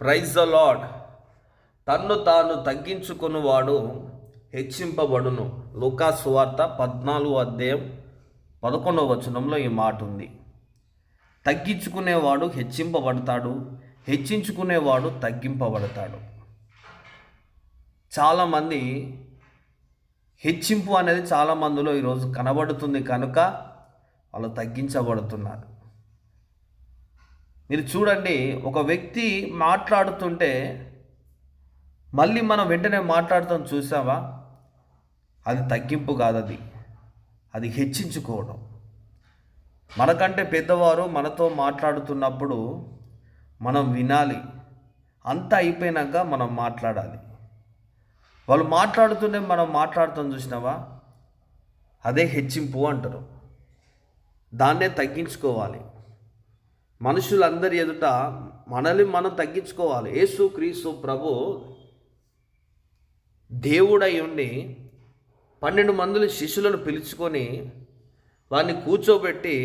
Praise the lord తన్ను తాను తగ్గించుకున్నవాడు హెచ్చింపబడును. లూకా సువార్త పద్నాలుగు అధ్యాయం పదకొండవ వచనంలో ఈ మాట ఉంది. తగ్గించుకునేవాడు హెచ్చింపబడతాడు హెచ్చించుకునేవాడు తగ్గింపబడతాడు. చాలామంది హెచ్చింపు అనేది చాలా మందిలో ఈరోజు కనబడుతుంది కనుక వాళ్ళు తగ్గించబడుతున్నారు. మీరు చూడండి ఒక వ్యక్తి మాట్లాడుతుంటే మళ్ళీ మనం వెంటనే మాట్లాడతాం చూసావా? అది తగ్గింపు కాదు అది. అది హెచ్చించుకోవడం. మనకంటే పెద్దవారు మనతో మాట్లాడుతున్నప్పుడు మనం వినాలి. అంతా అయిపోయినాక మనం మాట్లాడాలి. వాళ్ళు మాట్లాడుతుంటే మనం మాట్లాడుతాం చూసినావా? అదే హెచ్చింపు అంటారు. దాన్నే తగ్గించుకోవాలి. మనుషులందరి ఎదుట మనల్ని మనం తగ్గించుకోవాలి. యేసు క్రీస్తు ప్రభు దేవుడై ఉండి పన్నెండు మందులు శిష్యులను పిలుచుకొని వారిని కూర్చోబెట్టి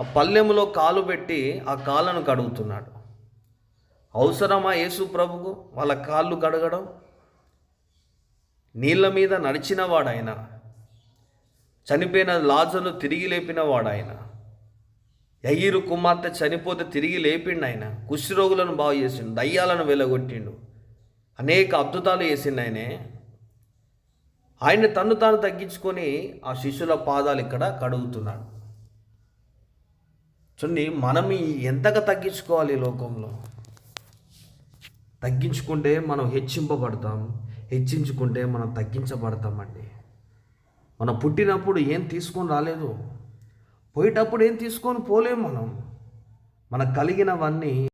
ఆ పల్లెములో కాలు పెట్టి ఆ కాళ్ళను కడుగుతున్నాడు. అవసరమా యేసు ప్రభుకు? వాళ్ళ కాళ్ళు కడగడం? నీళ్ళ మీద నడిచిన వాడాయన చనిపోయిన లాజను తిరిగి లేపిన వాడాయన యయ్యూరు కుమార్తె చనిపోతే తిరిగి లేపిండు ఆయన. కుష్ఠరోగులను బాగు చేసిండు దయ్యాలను వెలగొట్టిండు. అనేక అద్భుతాలు చేసిండు ఆయనే. ఆయన తన్ను తాను తగ్గించుకొని ఆ శిష్యుల పాదాలు ఇక్కడ కడుగుతున్నాడు. చూడండి మనం ఎంతగా తగ్గించుకోవాలి లోకంలో? తగ్గించుకుంటే మనం హెచ్చింపబడతాం హెచ్చించుకుంటే మనం తగ్గించబడతామండి. మనం పుట్టినప్పుడు ఏం తీసుకొని రాలేదు? పోయేటప్పుడు ఏం తీసుకొని పోలేం మనం. మనకు కలిగినవన్నీ